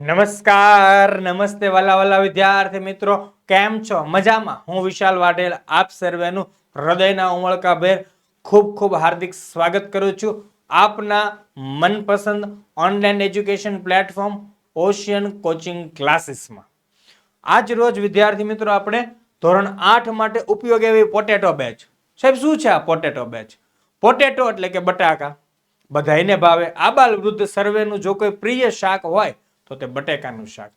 નમસ્કાર, નમસ્તે વાલા વાલા વિદ્યાર્થી મિત્રો. કેમ છો? મજામાં? હું વિશાલ વાઢેલ, આપ સર્વેનું હૃદયના ઉમળકાભેર ખૂબ ખૂબ હાર્દિક સ્વાગત કરું છું. આપના મનપસંદ online education platform Ocean coaching ક્લાસીસમાં. આજ રોજ વિદ્યાર્થી મિત્રો આપણે ધોરણ આઠ માટે ઉપયોગી એવી પોટેટો બેચ. સાહેબ, શું છે આ પોટેટો બેચ? પોટેટો એટલે કે બટાકા. બધાયને ભાવે. આબાલ વૃદ્ધ સર્વેનું જો કોઈ પ્રિય શાક હોય તો તે બટેકાનું શાક.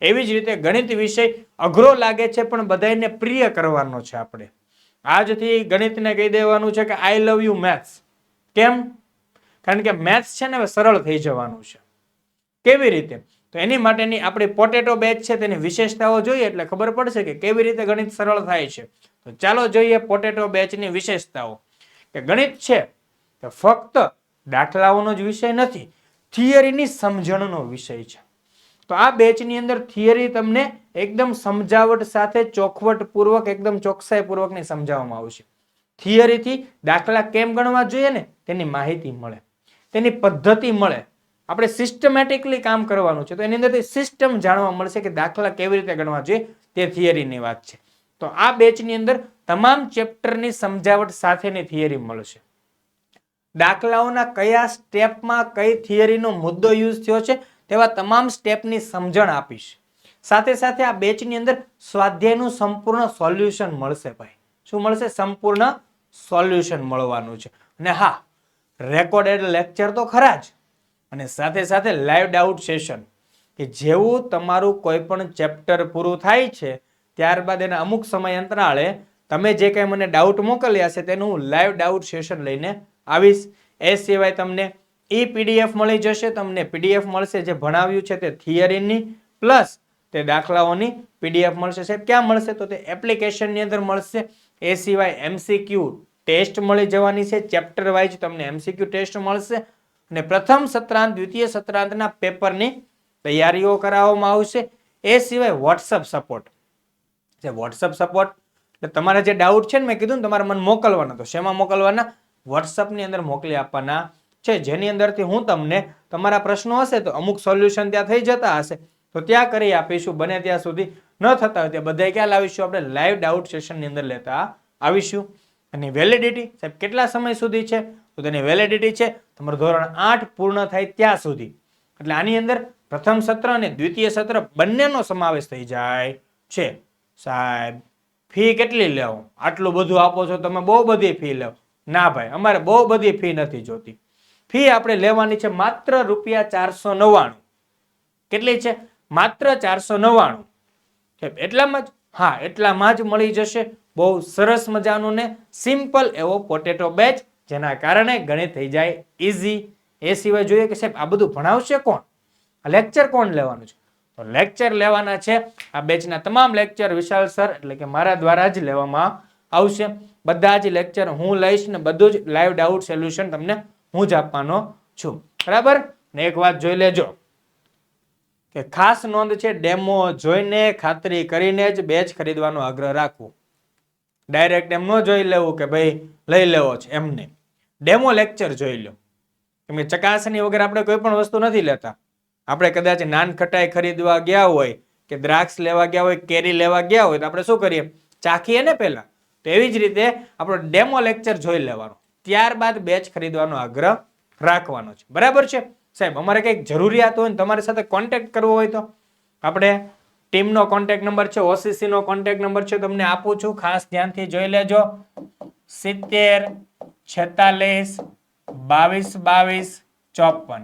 એવી જ રીતે ગણિત વિષય અઘરો લાગે છે, પણ બધાયને પ્રિય કરવાનો છે આપણે. આજથી ગણિતને કહી દેવાનું છે કે આઈ લવ યુ મેથ્સ કેમ? કારણ કે મેથ્સ છે ને હવે સરળ થઈ જવાનું છે. કેવી રીતે? તો એની માટેની આપણી પોટેટો બેચ છે, તેની વિશેષતાઓ જોઈએ એટલે ખબર પડશે કે કેવી રીતે ગણિત સરળ થાય છે. તો ચાલો જોઈએ પોટેટો બેચની વિશેષતાઓ. કે ગણિત છે, તો ફક્ત દાખલાઓનો જ વિષય નથી થિયરીની સમજણનો વિષય છે. તો આ બેચની અંદર થિયરી તમને એકદમ સમજાવટ સાથે ચોખવટ પૂર્વક એકદમ ચોકસાઈ પૂર્વકની સમજાવવામાં આવશે. થિયરીથી દાખલા કેમ ગણવા જોઈએ ને? તેની માહિતી મળે. તેની પદ્ધતિ મળે. આપણે સિસ્ટમેટિકલી કામ કરવાનું છે. તો એની અંદરથી સિસ્ટમ જાણવા મળશે કે દાખલા કેવી રીતે ગણવા જોઈએ તે થિયરીની વાત છે. તો આ બેચની અંદર તમામ ચેપ્ટરની સમજાવટ સાથેની થિયરી મળશે. દાખલાઓના કયા સ્ટેપમાં કઈ થિયરીનો મુદ્દો યુઝ થયો છે? તેવા તમામ સ્ટેપની સમજણ આપીશ. સાથે સાથે આ બેચની અંદર સ્વાધ્યાયનું સંપૂર્ણ સોલ્યુશન મળશે ભાઈ. શું મળશે? સંપૂર્ણ સોલ્યુશન મળવાનું છે. અને હા રેકોર્ડેડ લેક્ચર તો ખરા જ. અને સાથે સાથે લાઈવ ડાઉટ સેશન કે જેવું તમારું કોઈ પણ ચેપ્ટર પૂરું થાય છે, ત્યારબાદ એના અમુક સમય અંતરાળે તમે જે કંઈ મને ડાઉટ મોકલ્યા છે, તેનું હું લાઈવ ડાઉટ સેશન લઈને આવીશ. એ સિવાય તમને ઈ પીડીએફ મળી જશે, તમને પીડીએફ મળશે જે ભણાવ્યું છે તે થિયરીની, પ્લસ તે દાખલાઓની પીડીએફ મળશે. સાહેબ, ક્યાં મળશે? તો તે એપ્લિકેશનની અંદર મળશે. એ સિવાય એમસીક્યુ ટેસ્ટ મળી જવાની છે, ચેપ્ટર વાઇઝ તમને એમસીક્યુ ટેસ્ટ મળશે અને પ્રથમ સત્રાંત, દ્વિતીય સત્રાંતના પેપરની તૈયારીઓ કરાવવામાં આવશે. એ સિવાય વોટ્સઅપ સપોર્ટ. જે વોટ્સઅપ સપોર્ટ, એટલે તમારા જે ડાઉટ છે ને, મેં કીધું ને, તમારે મને મોકલવાના. તો શેમાં મોકલવાના? વોટ્સઅપની અંદર મોકલી આપવાના. છે, જેની અંદરથી હું તમને તમારા પ્રશ્નો હશે તો અમુક સોલ્યુશન ત્યાં થઈ જતા હશે. તો ત્યાં કરી આપીશું, બને ત્યાં સુધી ન થતા હોય ત્યાં બધા ક્યાં લાવીશું આપણે લાઈવ ડાઉટ સેશનની અંદર લેતા આવીશું. અને વેલિડિટી સાહેબ કેટલા સમય સુધી છે? તો તેની વેલિડિટી છે, તમારું ધોરણ આઠ પૂર્ણ થાય ત્યાં સુધી. એટલે આની અંદર પ્રથમ સત્ર અને દ્વિતીય સત્ર બંનેનો સમાવેશ થઈ જાય છે. સાહેબ, ફી કેટલી લેવો? આટલું બધું આપો છો, તમે બહુ બધી ફી લેવો ના ભાઈ, અમારે બહુ બધી ફી નથી જોતી. ફી આપણે લેવાની છે માત્ર રૂપિયા ચારસો નવ્વાણું. કેટલી છે? માત્ર ચારસો નવ્વાણું. એટલામાં જ? હા, એટલામાં જ મળી જશે. બહુ સરસ મજાનું ને સિમ્પલ એવો પોટેટો બેચ, જેના કારણે ગણિત થઈ જાય ઇઝી એ સિવાય જોઈએ કે સાહેબ, આ બધું ભણાવશે કોણ? લેક્ચર કોણ લેવાનું છે? તો લેક્ચર લેવાના છે આ બેચના તમામ લેક્ચર વિશાલ સર, એટલે કે મારા દ્વારા જ લેવામાં આવશે. બધા જ લેક્ચર હું લઈશ ને બધું જ લાઈવ ડાઉટ સોલ્યુશન તમને હું જ આપવાનો છું. બરાબર? ને એક વાત જોઈ લેજો. કે ખાસ નોંધ છે, ડેમો જોઈને ખાતરી કરીને જ બેચ ખરીદવાનો આગ્રહ રાખવો. ડાયરેક્ટ એમ ન જોઈ લેવું કે ભાઈ લઈ લેવો છે, એમને. ડેમો લેક્ચર જોઈ લો. કેમ કે ચકાસણી વગર આપણે કોઈ પણ વસ્તુ નથી લેતા. આપણે કદાચ નાન ખટાઈ ખરીદવા ગયા હોય કે દ્રાક્ષ લેવા ગયા હોય, કેરી લેવા ગયા હોય તો આપણે શું કરીએ? ચાખીએ ને પહેલા. તો એવી જ રીતે આપણો ડેમો લેક્ચર જોઈ લેવાનો. ત્યારબાદ બેચ ખરીદવાનો આગ્રહ રાખવાનો છે. બરાબર છે? સાહેબ, અમારે કંઈક જરૂરિયાત હોય ને તમારી સાથે કોન્ટેક્ટ કરવો હોય તો. આપણે ટીમનો કોન્ટેક્ટ નંબર છે ઓસીસી નો કોન્ટેક્ટ નંબર છે, તમને આપું છું. ખાસ ધ્યાનથી જોઈ લેજો. સિત્તેર, છેતાલીસ, બાવીસ બાવીસ, ચોપન.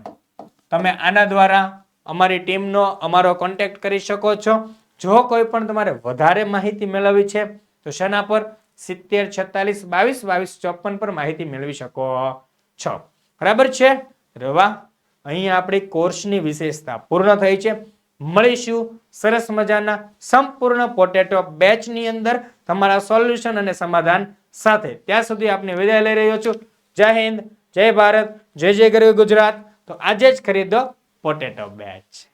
તમે આના દ્વારા અમારી ટીમનો, અમારો કોન્ટેક્ટ કરી શકો છો. જો કોઈ પણ તમારે વધારે માહિતી મેળવવી છે, તો શેના પર સિત્તેર, છેતાલીસ, બાવીસ બાવીસ, ચોપન પર માહિતી મેળવી શકો. છો. બરાબર છે? રવા અહીં આપણી કોર્સની વિશેષતા પૂર્ણ થઈ છે. મળીશું સરસ મજાના સંપૂર્ણ પોટેટો બેચની અંદર તમારા સોલ્યુશન અને સમાધાન સાથે. ત્યાં સુધી આપને વિદાય લઈ રહ્યો છું. જય હિન્દ, જય ભારત, જય જય ગરવી ગુજરાત. તો આજે જ ખરીદો પોટેટો બેચ.